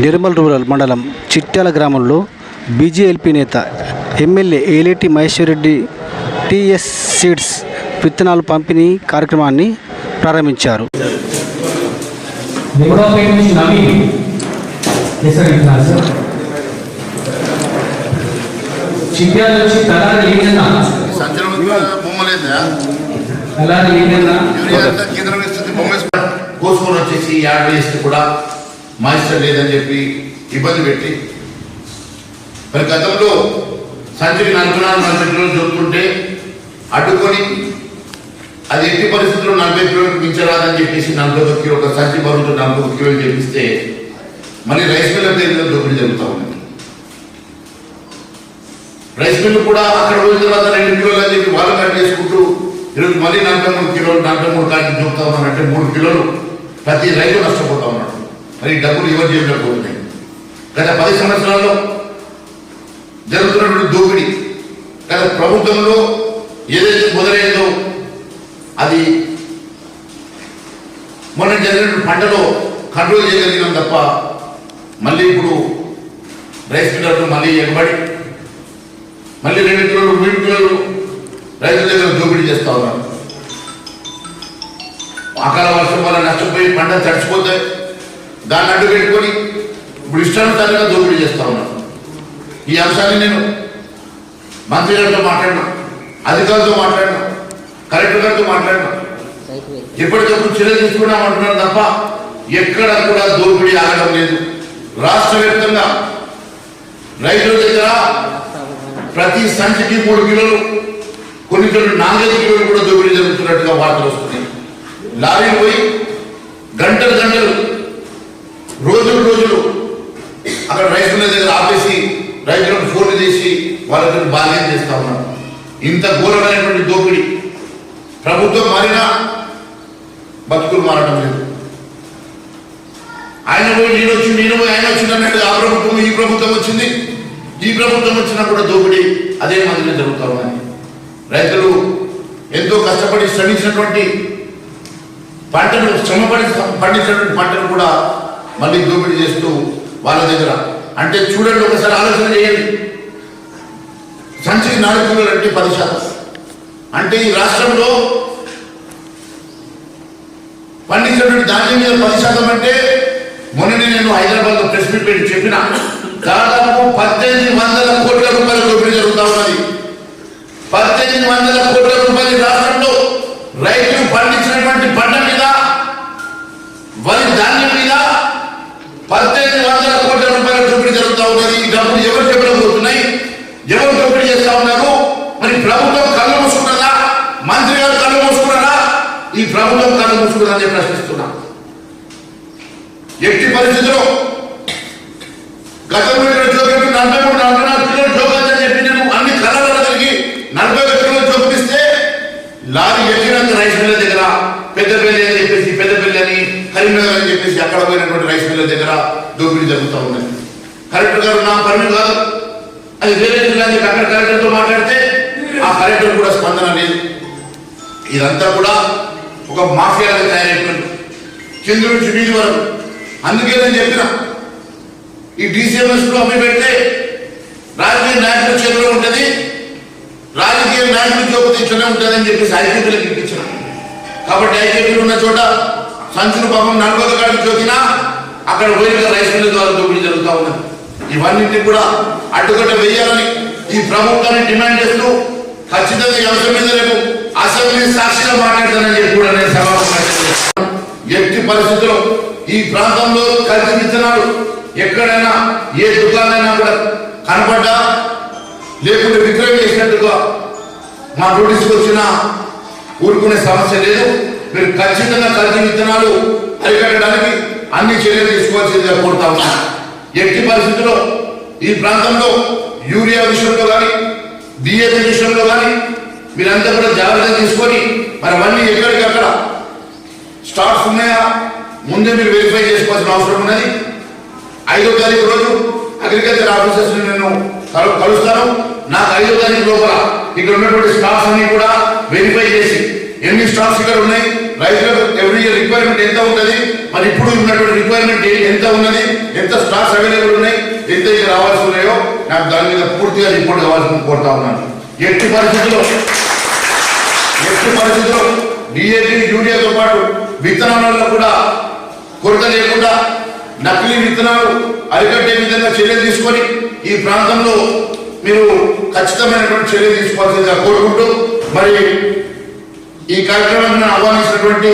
Nirmal rural మండలం చిట్యాల గ్రామంలో BJLP నేత MLA Eleti Maheshwar Reddy TS seeds విత్తనాలు పంపిణీ కార్యక్రమాన్ని ప్రారంభించారు. కోసుకొని వచ్చేసి యాడ్ వేస్తే కూడా మాయిశ్చర్ లేదని చెప్పి ఇబ్బంది పెట్టి మరి గతంలో సంచికి నలభై నాలుగు నలభై కిలోలు దొరుకుతుంటే అడ్డుకొని అది ఎట్టి పరిస్థితుల్లో నలభై కిలోలకు మించరాదని చెప్పేసి నలభై ఒక కిలో ఒక సంచి బరువుతో నలభై ఒక కిలోలు చేపిస్తే మళ్ళీ రైస్ మిల్ల పేరులో దోపిడీ జరుగుతూ ఉంది రైస్ మిల్లు కూడా అక్కడ రోజుల తర్వాత రెండు కిలోలు అని చెప్పి వాళ్ళు కట్ చేసుకుంటూ ఈరోజు మళ్ళీ నలభై మూడు కిలోలు నలభై మూడు కాకి చూపుతామని అంటే మూడు కిలోలు ప్రతి రైతు నష్టపోతా మరి డబ్బులు ఎవరు జేబులో పోతున్నాయి? గత పది సంవత్సరాల్లో జరుగుతున్నటువంటి దోపిడీ గత ప్రభుత్వంలో ఏదైతే మొదలైందో అది మొన్న జరిగిన పంటలో కంట్రోల్ చేయగలిగినాం తప్ప మళ్ళీ ఇప్పుడు రైస్ మిల్లర్లు మళ్ళీ ఎగబడి మళ్ళీ రెండు కిలోలు మూడు కిలోలు రైతుల దగ్గర దోపిడీ చేస్తా ఉన్నారు. అకాల వర్షం వల్ల నష్టపోయి పంట తడిచిపోతే దాన్ని అడ్డు పెట్టుకొని ఇప్పుడు ఇష్టానుసారంగా దోపిడీ చేస్తా ఉన్నాను ఈ అంశాన్ని నేను మంత్రి గారితో మాట్లాడినా అధికారులతో మాట్లాడినా కలెక్టర్ గారితో మాట్లాడినా. ఎప్పటికప్పుడు చర్యలు తీసుకున్నామంటున్నారు తప్ప ఎక్కడ కూడా దోపిడీ ఆగడం లేదు. రాష్ట్ర వ్యాప్తంగా రైతుల దగ్గర ప్రతి సంచికి మూడు కిలోలు కొన్ని చోట్ల నాలుగైదు కిలోలు కూడా దోపిడీ జరుగుతున్నట్టుగా వార్తలు వస్తున్నాయి. లారీలు పోయి గంటలు గంటలు రోజులు రోజులు అక్కడ రైస్ మిల్ల దగ్గర ఆపేసి రైతులకు ఫోన్లు చేసి వాళ్ళతో బాధ్యం చేస్తా ఉన్నారు. ఇంత ఘోరమైనటువంటి దోపిడీ. ప్రభుత్వం మారినా బతుకులు మారడం లేదు. ఆయన పోయి నేను వచ్చి నేను పోయి ఆయన వచ్చిందన్నట్టు ఆ ప్రభుత్వం ఈ ప్రభుత్వం వచ్చింది. ఈ ప్రభుత్వం వచ్చినా కూడా దోపిడీ అదే మాదిరిగా జరుగుతూ ఉన్నాయి రైతులు ఎంతో కష్టపడి శ్రమించినటువంటి పంటను శ్రమపడి పండించినటువంటి పంటను కూడా మళ్ళీ దోపిడీ చేస్తూ వాళ్ళ దగ్గర. అంటే చూడండి ఒకసారి ఆలోచన చేయండి. సంచికి అంటే పది శాతం అంటే ఈ రాష్ట్రంలో పండించినటువంటి ధాన్యం మీద పది శాతం అంటే మొన్ననే నేను హైదరాబాద్లో ప్రెస్ మీట్ పెట్టి చెప్పిన దాదాపు పద్దెనిమిది వందల కోట్ల రూపాయల దోపిడీ జరుగుతా ఉన్నది. పద్దెనిమిది వందల కోట్ల రూపాయలు రాష్ట్రంలో రైతులు పండించినటువంటి పంట మీద వరి ధాన్యం మీద పద్దెనిమిది వందల కోట్ల రూపాయల దోపిడీ జరుగుతా ఉన్నది. ఈ డబ్బులు ఎవరు చెప్పబోతున్నాయి ఎవరు దోపిడీ చేస్తా ఉన్నారు మరి ప్రభుత్వం కళ్ళు మూసుకున్నదా మంత్రి గారు కళ్ళు మూసుకున్నారా ఈ ప్రభుత్వం ప్రశ్నిస్తున్నా. ఎట్టి పరిస్థితిలో గతంలో ఇక్కడ జోకెట్టు నలభై మూడు నలభై నాలుగు కిలోలు జోకని చెప్పి నేను అన్ని కళల కలిగి నలభై ఒక కిలోలు జోకిస్తే లారీ ఎక్కినంత రైస్ మిల్ల దగ్గర పెద్దపల్లి అని చెప్పేసి పెద్దపల్లి అని కరీంనగర్ అని చెప్పేసి అక్కడ పోయినటువంటి రైస్ మిల్ల దగ్గర దోపిడీ జరుగుతూ ఉన్నది. కలెక్టర్ గారు నా పని కాదు. అది వేరే జిల్లా అక్కడ కలెక్టర్తో మాట్లాడితే ఆ కలెక్టర్ కూడా స్పందన లేదు. ఇదంతా కూడా ఒక మాఫియాగా తయారైపోయింది కింద నుంచి వీధి వరకు. అందుకే నేను చెప్పిన ఈ డిసిఎంఎస్లో అమ్మి పెడితే రాజకీయ నాయకుల చేతిలో ఉంటుంది రాజకీయ నాయకుల చూపించనే ఇట్లనే ఉంటుందని చెప్పేసి ఐకేపీలకు ఇప్పించిన. కాబట్టి ఐకేపీలు ఉన్న చోట సంచులు పాపం నలభై కాడికి చూసినా అక్కడ పోయిన రైస్ మిల్ ద్వారా దోపిడీ జరుగుతూ ఉన్నది. ఇవన్నింటినీ కూడా అడ్డుకట్ట వేయాలని ఈ ప్రభుత్వాన్ని డిమాండ్ చేస్తూ ఖచ్చితంగా ఈ మీద రేపు అసెంబ్లీ సాక్షిగా మాట్లాడతానని చెప్పి కూడా నేను సభ ఎట్టి పరిస్థితుల్లో ఈ ప్రాంతంలో కల్తీ విత్తనాలు ఎక్కడైనా ఏ దుకాణమైనా కూడా కనపడ్డా? లేకుంటే విక్రయం చేసినట్టుగా మా నోటీస్కి వచ్చిన ఊరుకునే సమస్య లేదు. మీరు ఖచ్చితంగా కల్తీ విత్తనాలు అరికట్టడానికి అన్ని చర్యలు తీసుకోవాల్సిందిగా కోరుతా ఉన్నా ఎట్టి పరిస్థితుల్లో ఈ ప్రాంతంలో యూరియా విషయంలో కానీ డిఏపి విషయంలో కానీ మీరంతా కూడా జాగ్రత్త తీసుకొని మరి అవన్నీ ఎక్కడికక్కడ స్టాక్స్ ఉన్నాయా? ముందే మీరు వెరిఫై చేసుకోవాల్సిన అవసరం ఉన్నది. ఐదో తారీఖు రోజు అగ్రికల్చర్ ఆఫీసర్స్ నేను కలు- కలుస్తాను. నాకు ఐదో తారీఖు లోపల ఇక్కడ ఉన్నటువంటి స్టాక్స్ అన్ని కూడా వెరిఫై చేసి ఎన్ని స్టాక్స్ ఇక్కడ ఉన్నాయి రైతులకు ఎవ్రీ ఇయర్ రిక్వైర్మెంట్ ఎంత ఉన్నది మరి ఇప్పుడు ఉన్నటువంటి రిక్వైర్మెంట్ ఎంత ఉన్నది ఎంత స్టాక్స్ అవైలబుల్ ఉన్నాయి ఎంత ఇక్కడ రావాల్సి ఉన్నాయో నాకు దాని మీద పూర్తిగా రిపోర్ట్ కావాల్సింది కోరుతా ఉన్నాను. ఎట్టి పరిస్థితుల్లో ఎట్టి పరిస్థితుల్లో డిఏపి యూరియాతో పాటు విత్తనాలలో కూడా కొరత లేకుండా నకిలీ విత్తనాలు అరికట్టే విధంగా చర్యలు తీసుకొని ఈ ప్రాంతంలో మీరు ఖచ్చితమైనటువంటి చర్యలు తీసుకోవాల్సిందిగా కోరుకుంటూ మరి ఈ కార్యక్రమాన్ని ఆహ్వానించినటువంటి